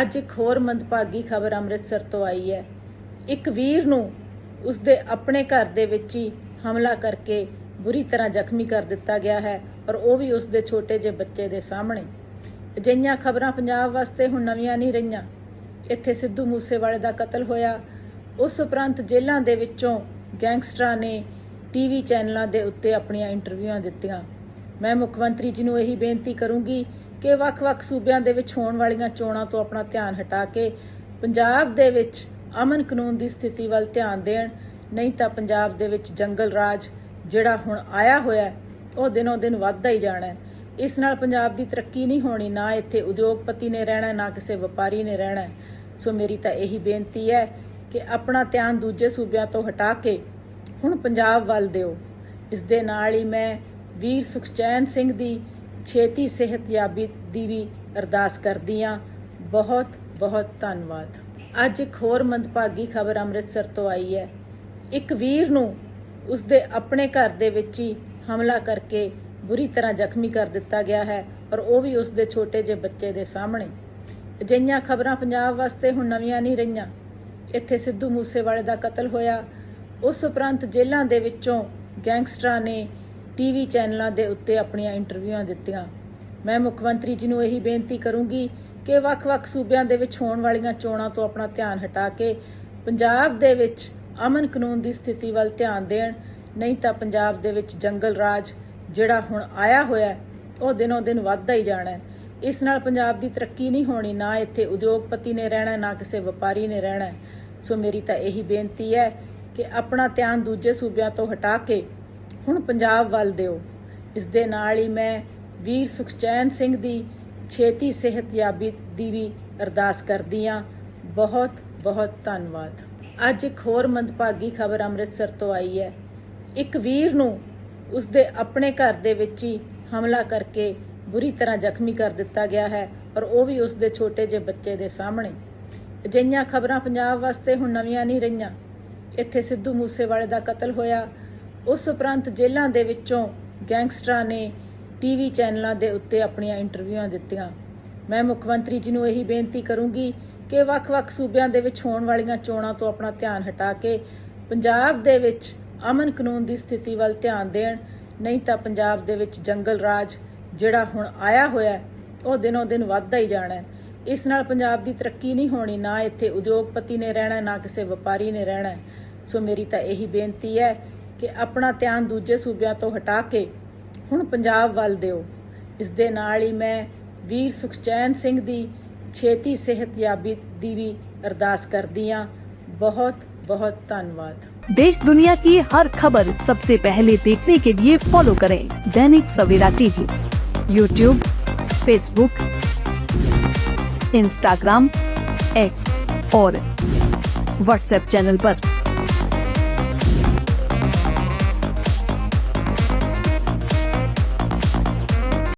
ਅੱਜ ਇੱਕ ਹੋਰ ਮੰਦਭਾਗੀ ਖਬਰ ਅੰਮ੍ਰਿਤਸਰ ਤੋਂ ਆਈ ਹੈ। ਇੱਕ ਵੀਰ ਨੂੰ ਉਸਦੇ ਆਪਣੇ ਘਰ ਦੇ ਵਿੱਚ ਹੀ ਹਮਲਾ ਕਰਕੇ ਬੁਰੀ ਤਰ੍ਹਾਂ ਜ਼ਖਮੀ ਕਰ ਦਿੱਤਾ ਗਿਆ ਹੈ ਔਰ ਉਹ ਵੀ ਉਸਦੇ ਛੋਟੇ ਜਿਹੇ ਬੱਚੇ ਦੇ ਸਾਹਮਣੇ। ਅਜਿਹੀਆਂ ਖਬਰਾਂ ਪੰਜਾਬ ਵਾਸਤੇ ਹੁਣ ਨਵੀਆਂ ਨਹੀਂ ਰਹੀਆਂ। ਇੱਥੇ ਸਿੱਧੂ ਮੂਸੇਵਾਲੇ ਦਾ ਕਤਲ ਹੋਇਆ। ਉਸ ਉਪਰੰਤ ਜੇਲ੍ਹਾਂ ਦੇ ਵਿੱਚੋਂ ਗੈਂਗਸਟਰਾਂ ਨੇ ਟੀਵੀ ਚੈਨਲਾਂ ਦੇ ਉੱਤੇ ਆਪਣੀਆਂ ਇੰਟਰਵਿਊਆਂ ਦਿੱਤੀਆਂ। ਮੈਂ ਮੁੱਖ ਮੰਤਰੀ ਜੀ ਨੂੰ ਇਹੀ ਬੇਨਤੀ ਕਰੂੰਗੀ ਕਿ ਵੱਖ-ਵੱਖ ਸੂਬਿਆਂ ਦੇ ਵਿੱਚ ਹੋਣ ਵਾਲੀਆਂ ਚੋਣਾਂ ਤੋਂ ਆਪਣਾ ਧਿਆਨ ਹਟਾ ਕੇ ਪੰਜਾਬ ਦੇ ਵਿੱਚ ਅਮਨ ਕਾਨੂੰਨ ਦੀ ਸਥਿਤੀ ਵੱਲ ਧਿਆਨ ਦੇਣ, ਨਹੀਂ ਤਾਂ ਪੰਜਾਬ ਦੇ ਵਿੱਚ ਜੰਗਲ ਰਾਜ ਜਿਹੜਾ ਹੁਣ ਆਇਆ ਹੋਇਆ ਉਹ ਦਿਨੋਂ ਦਿਨ ਵੱਧਦਾ ਹੀ ਜਾਣਾ ਹੈ। ਇਸ ਨਾਲ ਪੰਜਾਬ ਦੀ ਤਰੱਕੀ ਨਹੀਂ ਹੋਣੀ, ਨਾ ਇੱਥੇ ਉਦਯੋਗਪਤੀ ਨੇ ਰਹਿਣਾ, ਨਾ ਕਿਸੇ ਵਪਾਰੀ ਨੇ ਰਹਿਣਾ ਸੋ ਮੇਰੀ ਤਾਂ ਇਹੀ ਬੇਨਤੀ ਹੈ ਕਿ ਆਪਣਾ ਧਿਆਨ ਦੂਜੇ ਸੂਬਿਆਂ ਤੋਂ ਹਟਾ ਕੇ ਹੁਣ ਪੰਜਾਬ ਵੱਲ ਦਿਓ। ਇਸ ਦੇ ਨਾਲ ਹੀ ਮੈਂ ਵੀਰ ਸੁਖਚੈਨ ਸਿੰਘ ਦੀ ਛੇਤੀ ਸਿਹਤਯਾਬੀ ਦੀ ਵੀ ਅਰਦਾਸ ਕਰਦੀ ਆ ਬਹੁਤ ਬਹੁਤ ਧੰਨਵਾਦ। ਅੱਜ ਇੱਕ ਹੋਰ ਮੰਦਭਾਗੀ ਖਬਰ ਅੰਮ੍ਰਿਤਸਰ ਤੋਂ ਆਈ ਹੈ। ਇੱਕ ਵੀਰ ਨੂੰ ਉਸਦੇ ਆਪਣੇ ਘਰ ਦੇ ਵਿੱਚ ਹੀ ਹਮਲਾ ਕਰਕੇ ਬੁਰੀ ਤਰ੍ਹਾਂ ਜ਼ਖਮੀ ਕਰ ਦਿੱਤਾ ਗਿਆ ਹੈ ਔਰ ਉਹ ਵੀ ਉਸਦੇ ਛੋਟੇ ਜਿਹੇ ਬੱਚੇ ਦੇ ਸਾਹਮਣੇ। ਅਜਿਹੀਆਂ ਖਬਰਾਂ ਪੰਜਾਬ ਵਾਸਤੇ ਹੁਣ ਨਵੀਆਂ ਨਹੀਂ ਰਹੀਆਂ। ਇੱਥੇ ਸਿੱਧੂ ਮੂਸੇਵਾਲੇ ਦਾ ਕਤਲ ਹੋਇਆ। ਉਸ ਉਪਰੰਤ ਜੇਲ੍ਹਾਂ ਦੇ ਵਿੱਚੋਂ ਗੈਂਗਸਟਰਾਂ ਨੇ ਟੀਵੀ ਚੈਨਲਾਂ ਦੇ ਉੱਤੇ ਆਪਣੀਆਂ ਇੰਟਰਵਿਊਆਂ ਦਿੱਤੀਆਂ। ਮੈਂ ਮੁੱਖ ਮੰਤਰੀ ਜੀ ਨੂੰ ਇਹੀ ਬੇਨਤੀ ਕਰੂੰਗੀ ਕਿ ਵੱਖ-ਵੱਖ ਸੂਬਿਆਂ ਦੇ ਵਿੱਚ ਹੋਣ ਵਾਲੀਆਂ ਚੋਣਾਂ ਤੋਂ ਆਪਣਾ ਧਿਆਨ ਹਟਾ ਕੇ ਪੰਜਾਬ ਦੇ ਵਿੱਚ ਅਮਨ ਕਾਨੂੰਨ ਦੀ ਸਥਿਤੀ ਵੱਲ ਧਿਆਨ ਦੇਣ, ਨਹੀਂ ਤਾਂ ਪੰਜਾਬ ਦੇ ਵਿੱਚ ਜੰਗਲ ਰਾਜ ਜਿਹੜਾ ਹੁਣ ਆਇਆ ਹੋਇਆ ਉਹ ਦਿਨੋਂ ਦਿਨ ਵੱਧਦਾ ਹੀ ਜਾਣਾ ਹੈ। ਇਸ ਨਾਲ ਪੰਜਾਬ ਦੀ ਤਰੱਕੀ ਨਹੀਂ ਹੋਣੀ, ਨਾ ਇੱਥੇ ਉਦਯੋਗਪਤੀ ਨੇ ਰਹਿਣਾ, ਨਾ ਕਿਸੇ ਵਪਾਰੀ ਨੇ ਰਹਿਣਾ ਸੋ ਮੇਰੀ ਤਾਂ ਇਹੀ ਬੇਨਤੀ ਹੈ ਕਿ ਆਪਣਾ ਧਿਆਨ ਦੂਜੇ ਸੂਬਿਆਂ ਤੋਂ ਹਟਾ ਕੇ ਹੁਣ ਪੰਜਾਬ ਵੱਲ ਦਿਓ। ਇਸ ਦੇ ਨਾਲ ਹੀ ਮੈਂ ਵੀਰ ਸੁਖਚੈਨ ਸਿੰਘ ਦੀ ਛੇਤੀ ਸਿਹਤਯਾਬੀ ਦੀ ਵੀ ਅਰਦਾਸ ਕਰਦੀ ਹਾਂ। ਬਹੁਤ ਬਹੁਤ ਧੰਨਵਾਦ। ਅੱਜ ਇੱਕ ਹੋਰ ਮੰਦਭਾਗੀ ਖਬਰ ਅੰਮ੍ਰਿਤਸਰ ਤੋਂ ਆਈ ਹੈ। ਇੱਕ ਵੀਰ ਨੂੰ ਉਸਦੇ ਆਪਣੇ ਘਰ ਦੇ ਵਿੱਚ ਹੀ ਹਮਲਾ ਕਰਕੇ ਬੁਰੀ ਤਰ੍ਹਾਂ ਜ਼ਖਮੀ ਕਰ ਦਿੱਤਾ ਗਿਆ ਹੈ ਔਰ ਉਹ ਵੀ ਉਸਦੇ ਛੋਟੇ ਜਿਹੇ ਬੱਚੇ ਦੇ ਸਾਹਮਣੇ। ਅਜਿਹੀਆਂ ਖਬਰਾਂ ਪੰਜਾਬ ਵਾਸਤੇ ਹੁਣ ਨਵੀਆਂ ਨਹੀਂ ਰਹੀਆਂ। ਇੱਥੇ ਸਿੱਧੂ ਮੂਸੇਵਾਲੇ ਦਾ ਕਤਲ ਹੋਇਆ। ਉਸ ਉਪਰੰਤ ਜੇਲ੍ਹਾਂ ਦੇ ਵਿੱਚੋਂ ਗੈਂਗਸਟਰਾਂ ਨੇ ਟੀਵੀ ਚੈਨਲਾਂ ਦੇ ਉੱਤੇ ਆਪਣੀਆਂ ਇੰਟਰਵਿਊਆਂ ਦਿੱਤੀਆਂ। ਮੈਂ ਮੁੱਖ ਮੰਤਰੀ ਜੀ ਨੂੰ ਇਹੀ ਬੇਨਤੀ ਕਰੂੰਗੀ ਕਿ ਵੱਖ-ਵੱਖ ਸੂਬਿਆਂ ਦੇ ਵਿੱਚ ਹੋਣ ਵਾਲੀਆਂ ਚੋਣਾਂ ਤੋਂ ਆਪਣਾ ਧਿਆਨ ਹਟਾ ਕੇ ਪੰਜਾਬ ਦੇ ਵਿੱਚ ਅਮਨ ਕਾਨੂੰਨ ਦੀ ਸਥਿਤੀ ਵੱਲ ਧਿਆਨ ਦੇਣ, ਨਹੀਂ ਤਾਂ ਪੰਜਾਬ ਦੇ ਵਿੱਚ ਜੰਗਲ ਰਾਜ ਜਿਹੜਾ ਹੁਣ ਆਇਆ ਹੋਇਆ, ਉਹ ਦਿਨੋਂ ਦਿਨ ਵੱਧਦਾ ਹੀ ਜਾਣਾ ਹੈ। ਇਸ ਨਾਲ ਪੰਜਾਬ ਦੀ ਤਰੱਕੀ ਨਹੀਂ ਹੋਣੀ, ਨਾ ਇੱਥੇ ਉਦਯੋਗਪਤੀ ਨੇ ਰਹਿਣਾ, ਨਾ ਕਿਸੇ ਵਪਾਰੀ ਨੇ ਰਹਿਣਾ। ਸੋ ਮੇਰੀ ਤਾਂ ਇਹੀ ਬੇਨਤੀ ਹੈ कि अपना ध्यान दूजे ਸੂਬਿਆਂ तो हटा के हूँ पंजाब वाल ਦਿਓ। इस ਦੇ ਨਾਲ ਹੀ ਮੈਂ ਵੀਰ ਸੁਖਚੈਨ ਸਿੰਘ ਦੀ ਛੇਤੀ ਸਿਹਤਯਾਬੀ ਦੀ ਵੀ ਅਰਦਾਸ ਕਰਦੀ ਆ बहुत धन्यवाद देश दुनिया की हर खबर सबसे पहले देखने के लिए फॉलो करें Dainik Savera TV. YouTube Facebook Instagram X और व्हाट्सएप चैनल पर।